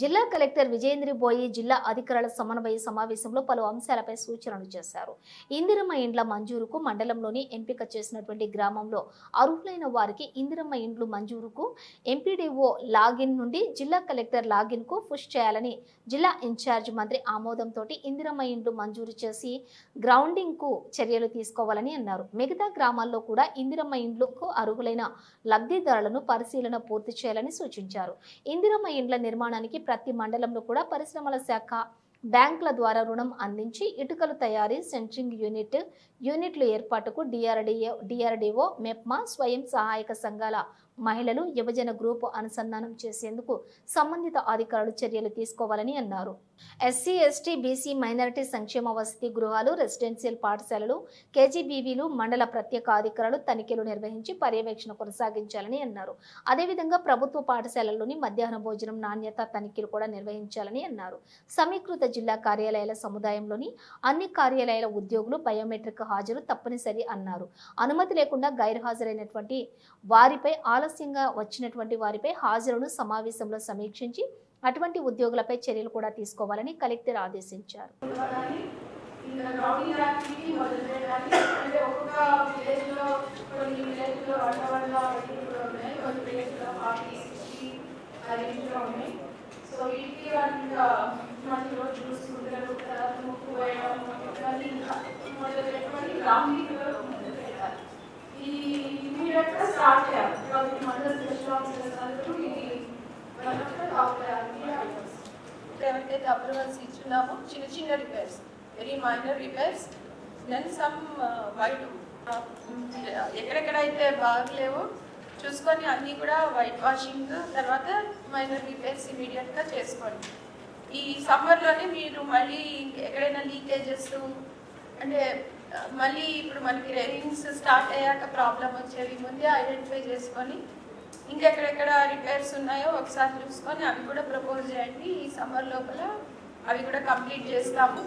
జిల్లా కలెక్టర్ విజయేంద్ర బోయి జిల్లా అధికారుల సమన్వయ సమావేశంలో పలు అంశాలపై సూచనలు చేశారు. ఇందిరమ్మ ఇండ్ల మంజూరుకు మండలంలోని ఎంపిక చేసినటువంటి గ్రామంలో అర్హులైన వారికి ఇందిరమ్మ ఇండ్లు మంజూరుకు ఎంపీడీఓ లాగిన్ నుండి జిల్లా కలెక్టర్ లాగిన్కు పుష్ చేయాలని జిల్లా ఇన్ఛార్జ్ మంత్రి ఆమోదంతో ఇందిరమ్మ ఇండ్లు మంజూరు చేసి గ్రౌండింగ్కు చర్యలు తీసుకోవాలని అన్నారు. మిగతా గ్రామాల్లో కూడా ఇందిరమ్మ ఇండ్లకు అర్హులైన లబ్ధిదారులను పరిశీలన పూర్తి చేయాలని సూచించారు. ఇందిరమ్మ ఇండ్ల నిర్మాణానికి ప్రతి మండలంలో కూడా పరిశ్రమల శాఖ బ్యాంకుల ద్వారా రుణం అందించి ఇటుకలు తయారీ సెంట్రింగ్ యూనిట్ యూనిట్ల ఏర్పాటుకు డిఆర్డిఏ డిఆర్డిఓ మెప్మా స్వయం సహాయక సంఘాల మహిళలు యువజన గ్రూపు అనుసంధానం చేసేందుకు సంబంధిత అధికారులు చర్యలు తీసుకోవాలని అన్నారు. ఎస్సీ ఎస్టీ బీసీ మైనారిటీ సంక్షేమ వసతి గృహాలు రెసిడెన్షియల్ పాఠశాలలు కేజీబీవీలు మండల ప్రత్యేక అధికారులు తనిఖీలు నిర్వహించి పర్యవేక్షణ కొనసాగించాలని అన్నారు. అదేవిధంగా ప్రభుత్వ పాఠశాలల్లోని మధ్యాహ్న భోజనం నాణ్యత తనిఖీలు కూడా నిర్వహించాలని అన్నారు. సమీకృత జిల్లా కార్యాలయాల సముదాయంలోని అన్ని కార్యాలయాల ఉద్యోగులు బయోమెట్రిక్ హాజరు తప్పనిసరి అన్నారు. అనుమతి లేకుండా గైర్హాజరైనటువంటి వారిపై ఆలస్యంగా వచ్చినటువంటి వారిపై హాజరును సమావేశంలో సమీక్షించి అటువంటి ఉద్యోగులపై చర్యలు కూడా తీసుకోవాలని కలెక్టర్ ఆదేశించారు. సో వీటికి ఇంకా మధ్యలో చూసుకుంటారు తర్వాత ముక్కు వేయడం ఇవన్నీ మొదలు పెట్టుకొని గ్రామీణ ఎవరికైతే అప్రూవల్స్ ఇచ్చున్నామో చిన్న చిన్న repairs very minor repairs then some white ఎక్కడెక్కడైతే బాగలేవో చూసుకొని అన్నీ కూడా వైట్ వాషింగ్ తర్వాత మైనర్ రిపేర్స్ ఇమీడియట్గా చేసుకోండి. ఈ సమ్మర్లోనే మీరు మళ్ళీ ఎక్కడైనా లీకేజెస్ అంటే మళ్ళీ ఇప్పుడు మనకి రైనింగ్స్ స్టార్ట్ అయ్యాక ప్రాబ్లం వచ్చేవి ముందే ఐడెంటిఫై చేసుకొని ఇంకెక్కడెక్కడ రిపేర్స్ ఉన్నాయో ఒకసారి చూసుకొని అవి కూడా ప్రపోజ్ చేయండి. ఈ సమ్మర్ లోపల అవి కూడా కంప్లీట్ చేస్తాము.